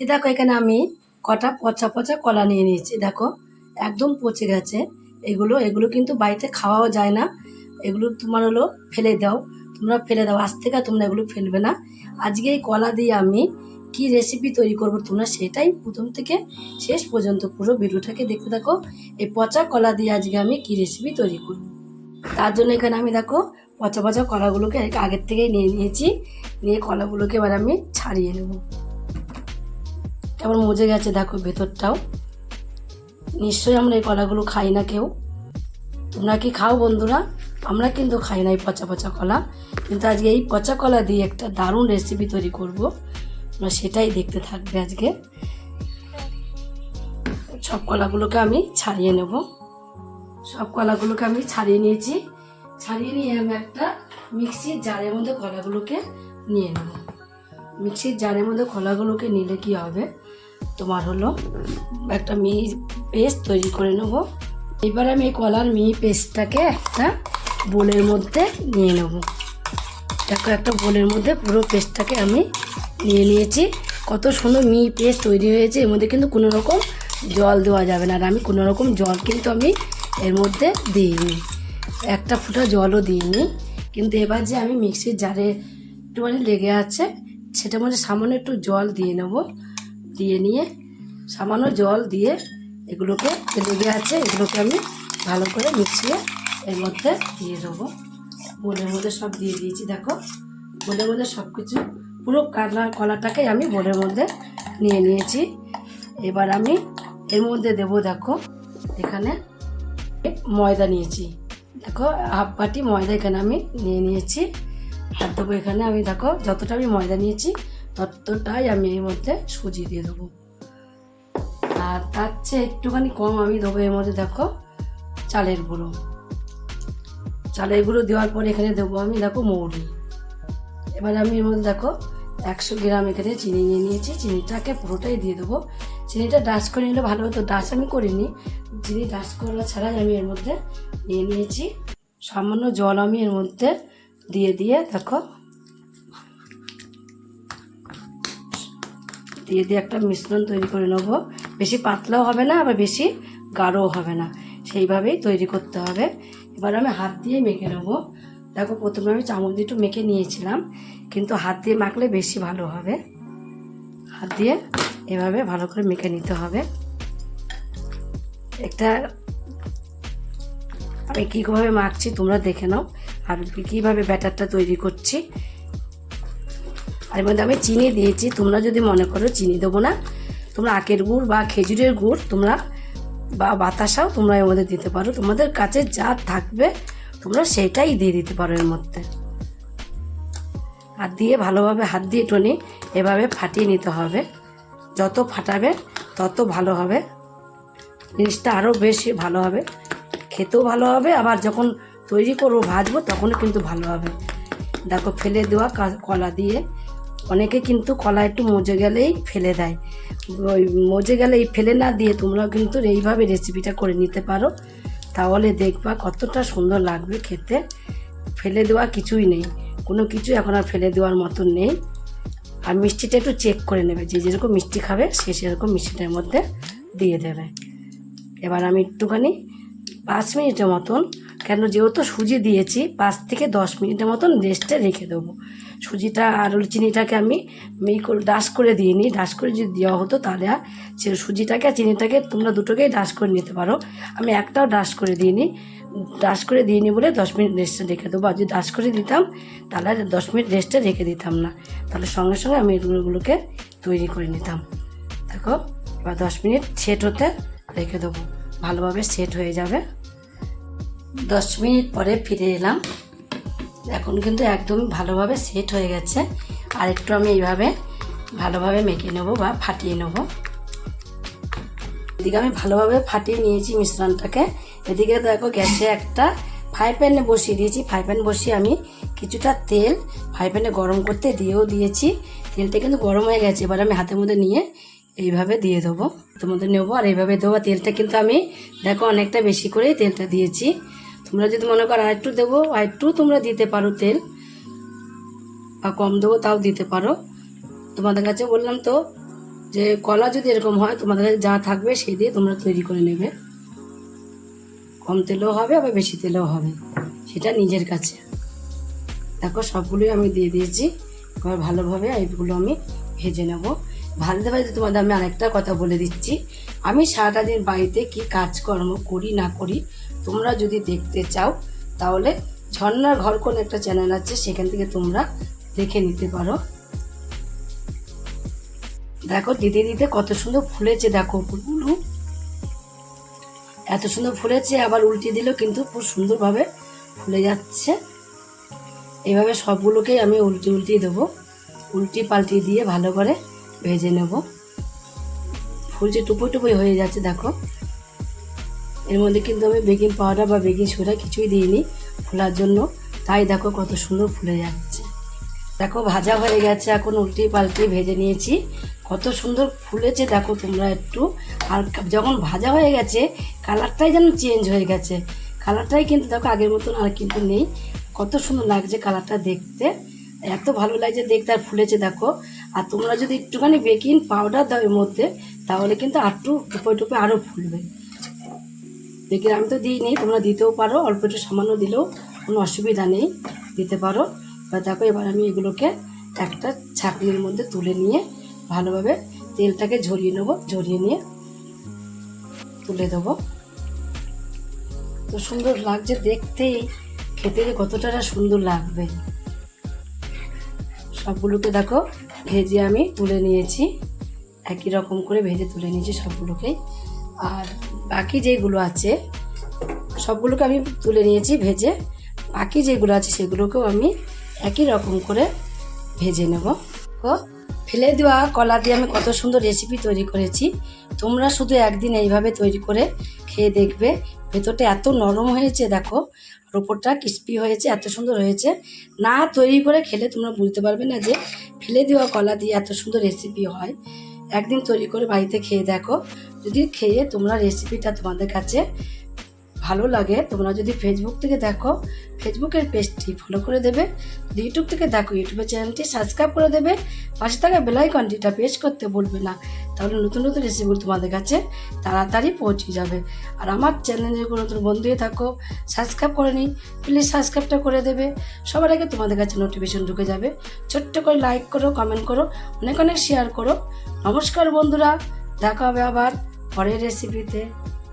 এই দেখো, এখানে আমি কটা পচা পচা কলা নিয়ে নিয়েছি। দেখো, একদম পচে গেছে। এগুলো এগুলো কিন্তু বাড়িতে খাওয়াও যায় না। এগুলো তোমার হলো ফেলে দাও, তোমরা ফেলে দাও। আজ থেকে তোমরা এগুলো ফেলবে না। আজকে এই কলা দিয়ে আমি কি রেসিপি তৈরি করব তোমরা সেটাই প্রথম থেকে শেষ পর্যন্ত পুরো ভিডিওটাকে দেখতে থাকো। এই পচা কলা দিয়ে আজকে আমি কি রেসিপি তৈরি করব। তার জন্য এখানে আমি দেখো, পচা পচা কলাগুলোকে আগের থেকেই নিয়ে নিয়েছি। নিয়ে কলাগুলোকে এবার আমি ছাড়িয়ে নেব। কেমন মজে গেছে দেখো ভেতরটাও। নিশ্চয়ই আমরা এই কলাগুলো খাই না কেউ। তোমরা কি খাও বন্ধুরা? আমরা কিন্তু খাই না এই পচা পচা কলা। কিন্তু আজকে এই পচা কলা দিয়ে একটা দারুণ রেসিপি তৈরি করব। তোমরা সেটাই দেখতে থাকবে আজকে। সব কলাগুলোকে আমি ছাড়িয়ে নেব। সব কলাগুলোকে আমি ছাড়িয়ে নিয়েছি। ছাড়িয়ে নিয়ে আমি একটা মিক্সির জারের মধ্যে কলাগুলোকে নিয়ে নেব। মিক্সির জারের মধ্যে কলাগুলোকে নিলে কি হবে? তোমার হলো একটা মিহি পেস্ট তৈরি করে নেব। এবার আমি এই কলার মিহি পেস্টটাকে একটা বোলের মধ্যে নিয়ে নেব। দেখো, একটা বোলের মধ্যে পুরো পেস্টটাকে আমি নিয়ে নিয়েছি। কত সুন্দর মিহি পেস্ট তৈরি হয়েছে। এর মধ্যে কিন্তু কোনো রকম জল দেওয়া যাবে না। আর আমি কোনো রকম জল কিন্তু আমি এর মধ্যে দিইনি। একটা ফুটা জলও দিইনি। কিন্তু এবার যে আমি মিক্সির জারে একটুখানি লেগে আছে সেটার মধ্যে সামান্য একটু জল দিয়ে নেব। দিয়ে নিয়ে সামান্য জল দিয়ে এগুলোকে লেগে আছে, এগুলোকে আমি ভালো করে মিশিয়ে এর মধ্যে দিয়ে দেবো। বোলের মধ্যে সব দিয়ে দিয়েছি, দেখো। বোলের মধ্যে সব কিছু পুরো কালা কলাটাকে আমি বোলের মধ্যে নিয়ে নিয়েছি। এবার আমি এর মধ্যে দেব, দেখো, এখানে ময়দা নিয়েছি। দেখো, হাফ বাটি ময়দা এখানে আমি নিয়ে নিয়েছি। আর দেবো এখানে। আমি দেখো, যতটা আমি ময়দা নিয়েছি, ততটাই আমি এর মধ্যে সুজি দিয়ে দেবো। আর তার চেয়ে একটুখানি কম আমি দেবো এর মধ্যে দেখো, চালের গুঁড়ো। চালের গুঁড়ো দেওয়ার পর এখানে দেবো আমি দেখো মৌরি। এবার আমি এর মধ্যে দেখো, একশো গ্রাম এখানে চিনি নিয়ে নিয়েছি। চিনিটাকে পুরোটাই দিয়ে দেবো। চিনিটা ডাস্ট করে নিলে ভালো হতো, ডাস্ট আমি করিনি। চিনি ডাস্ট করা ছাড়াই আমি এর মধ্যে নিয়ে নিয়েছি। সামান্য জল আমি এর মধ্যে দিয়ে দিয়ে, দেখো। দিয়ে দিয়ে একটা মিশ্রণ তৈরি করে নেব। বেশি পাতলাও হবে না, আবার বেশি গাঢ়ও হবে না। সেইভাবেই তৈরি করতে হবে। এবার আমি হাত দিয়ে মেখে নেব। দেখো, প্রথমে আমি চামচ দিয়ে একটু মেখে নিয়েছিলাম, কিন্তু হাত দিয়ে মাখলে বেশি ভালো হবে। হাত দিয়ে এভাবে ভালো করে মেখে নিতে হবে। একটা আমি কীভাবে মাখছি তোমরা দেখে নাও। আর কীভাবে ব্যাটারটা তৈরি করছি। আর এর মধ্যে আমি চিনি দিয়েছি, তোমরা যদি মনে করো চিনি দেবো না, তোমরা আখের গুড় বা খেজুরের গুড় তোমরা বা বাতাসাও তোমরা এর মধ্যে দিতে পারো। তোমাদের কাছে যা থাকবে, তোমরা সেটাই দিয়ে দিতে পারো এর মধ্যে। আর দিয়ে ভালোভাবে হাত দিয়ে টনে এভাবে ফাটিয়ে নিতে হবে। যত ফাটাবে, তত ভালো হবে। জিনিসটা আরও বেশি ভালো হবে। খেতেও ভালো হবে, আবার যখন তৈরি করব, ভাজবো তখনও কিন্তু ভালো হবে। দেখো, ফেলে দেওয়া কলা দিয়ে। অনেকে কিন্তু কলা একটু মজে গেলেই ফেলে দেয়। ওই মজে গেলে এই ফেলে না দিয়ে তোমরাও কিন্তু এইভাবে রেসিপিটা করে নিতে পারো। তাহলে দেখবা কতটা সুন্দর লাগবে খেতে। ফেলে দেওয়া কিছুই নেই। কোনো কিছু এখন আর ফেলে দেওয়ার মতন নেই। আর মিষ্টিটা একটু চেক করে নেবে। যে যেরকম মিষ্টি খাবে, সে সেরকম মিষ্টিটার মধ্যে দিয়ে দেবে। এবার আমি একটুখানি পাঁচ মিনিটের মতন কেন যেহেতু সুজি দিয়েছি, পাঁচ থেকে দশ মিনিটের মতন রেস্টে রেখে দেবো। সুজিটা আর চিনিটাকে আমি ই করে ডাস করে দিইনি। ডাস করে যদি দেওয়া হতো তাহলে আর সুজিটাকে আর চিনিটাকে তোমরা দুটোকেই ডাস করে নিতে পারো। আমি একটাও ডাস করে দিইনি। ডাস করে দিইনি বলে দশ মিনিট রেস্টে রেখে দেবো। আর যদি ডাস করে দিতাম, তাহলে আর দশ মিনিট রেস্টে রেখে দিতাম না। তাহলে সঙ্গে সঙ্গে আমি এগুলোগুলোকে তৈরি করে নিতাম। দেখো, এবার দশ মিনিট সেট হতে রেখে দেবো। ভালোভাবে সেট হয়ে যাবে। দশ মিনিট পরে ফিরে এলাম। এখন কিন্তু একদম ভালোভাবে সেট হয়ে গেছে। আর একটু আমি এইভাবে ভালোভাবে মেখে নেব বা ফাটিয়ে নেব। এদিকে আমি ভালোভাবে ফাটিয়ে নিয়েছি মিশ্রণটাকে। এদিকে দেখো গ্যাসে একটা ফ্রাই প্যানে বসিয়ে দিয়েছি। ফ্রাই প্যান বসিয়ে আমি কিছুটা তেল ফ্রাই প্যানে গরম করতে দিয়েও দিয়েছি। তেলটা কিন্তু গরম হয়ে গেছে। এবার আমি হাতের মধ্যে নিয়ে এইভাবে দিয়ে দেবো। হাতের মধ্যে নেব আর এইভাবে দেবো। তেলটা কিন্তু আমি দেখো অনেকটা বেশি করেই তেলটা দিয়েছি। তোমরা যদি মনে করো আরেকটু দেবো, আরেকটু তোমরা দিতে পারো তেল। বা কম দেবো, তাও দিতে পারো। তোমাদের কাছে বললাম তো যে, কলা যদি এরকম হয়, তোমাদের কাছে যা থাকবে সেই দিয়ে তোমরা তৈরি করে নেবে। কম তেলেও হবে, আবার বেশি তেলেও হবে। সেটা নিজের কাছে। দেখো, সবগুলোই আমি দিয়ে দিয়েছি। এবার ভালোভাবে এইগুলো আমি ভেজে নেব। ভাজতে ভাজতে তোমাদের আমি আরেকটা কথা বলে দিচ্ছি। আমি সারাটা দিন বাড়িতে কি কাজকর্ম করি, না করি তোমরা যদি দেখতে চাও, তাহলে ঝর্ণার ঘর কোন একটা চ্যানেল আছে, সেখান থেকে তোমরা দেখে নিতে পারো। দেখো, দিতে দিতে কত সুন্দর ফুলেছে, দেখো, ফুলগুলো। এত সুন্দর ফুলেছে, আবার উল্টে দিলেও কিন্তু খুব সুন্দরভাবে ফুলে যাচ্ছে। এভাবে সবগুলোকেই আমি উল্টে উল্টিয়ে দেবো। উল্টি পাল্টি দিয়ে ভালো করে ভেজে নেব। ফুল যে টুপো টুপোই হয়ে যাচ্ছে, দেখো। এর মধ্যে কিন্তু আমি বেকিং পাউডার বা বেকিং সোডা কিছুই দিইনি ফোলার জন্য। তাই দেখো কত সুন্দর ফুলে যাচ্ছে। দেখো ভাজা হয়ে গেছে, এখন উল্টি পাল্টি ভেজে নিয়েছি। কত সুন্দর ফুলেছে দেখো তোমরা একটু। আর যখন ভাজা হয়ে গেছে কালারটাই যেন চেঞ্জ হয়ে গেছে। কালারটাই কিন্তু দেখো আগের মতন আর কিন্তু নেই। কত সুন্দর লাগছে কালারটা দেখতে। এত ভালো লাগছে দেখতে আর ফুলেছে দেখো। আর তোমরা যদি একটুখানি বেকিং পাউডার দাও এর মধ্যে, তাহলে কিন্তু আরটু টুপে টুপে আরও ফুলবে। বেকিং আমি তো দিইনি তোমরা দিতেও পারো, অল্প একটু সামান্য দিলেও কোনো অসুবিধা নেই, দিতে পারো। এবার দেখো, এবার আমি এগুলোকে একটা ছাঁকনির মধ্যে তুলে নিয়ে ভালোভাবে তেলটাকে ঝরিয়ে নেব, ঝরিয়ে নিয়ে তুলে দেবো। তো সুন্দর লাগছে দেখতেই খেতে যে কতটা সুন্দর লাগবে। সবগুলোকে দেখো, ভেজে আমি তুলে নিয়েছি। একই রকম করে ভেজে তুলে নিয়েছি সবগুলোকেই। আর বাকি যেগুলো আছে, সবগুলোকে আমি তুলে নিয়েছি ভেজে। বাকি যেগুলো আছে সেগুলোকেও আমি একই রকম করে ভেজে নেব। তো ফেলে দেওয়া কলা দিয়ে আমি কত সুন্দর রেসিপি তৈরি করেছি। তোমরা শুধু একদিন এইভাবে তৈরি করে খেয়ে দেখবে। ভেতরটা এত নরম হয়েছে, দেখো, আর ওপরটা ক্রিস্পি হয়েছে, এত সুন্দর হয়েছে। না তৈরি করে খেলে তোমরা বুঝতে পারবে না যে ফেলে দেওয়া কলা দিয়ে এত সুন্দর রেসিপি হয়। একদিন তৈরি করে বাড়িতে খেয়ে দেখো। যদি খেয়ে তোমরা রেসিপিটা তোমাদের কাছে ভালো লাগে, তোমরা যদি ফেসবুক থেকে দেখো ফেসবুকের পেজটি ফলো করে দেবে। যদি ইউটিউব থেকে দেখো ইউটিউবের চ্যানেলটি সাবস্ক্রাইব করে দেবে। পাশে থাকা বেলাইকনটিটা প্রেস করতে বলবে না। তাহলে নতুন নতুন রেসিপিগুলো তোমাদের কাছে তাড়াতাড়ি পৌঁছে যাবে। আর আমার চ্যানেলে কোনো নতুন বন্ধু হয়ে থাকো সাবস্ক্রাইব করে নিই। প্লিজ সাবস্ক্রাইবটা করে দেবে। সবার আগে তোমাদের কাছে নোটিফিকেশন ঢুকে যাবে। ছোট্ট করে লাইক করো কমেন্ট করো, অনেক অনেক শেয়ার করো। নমস্কার বন্ধুরা দেখা হবে আবার পরের রেসিপিতে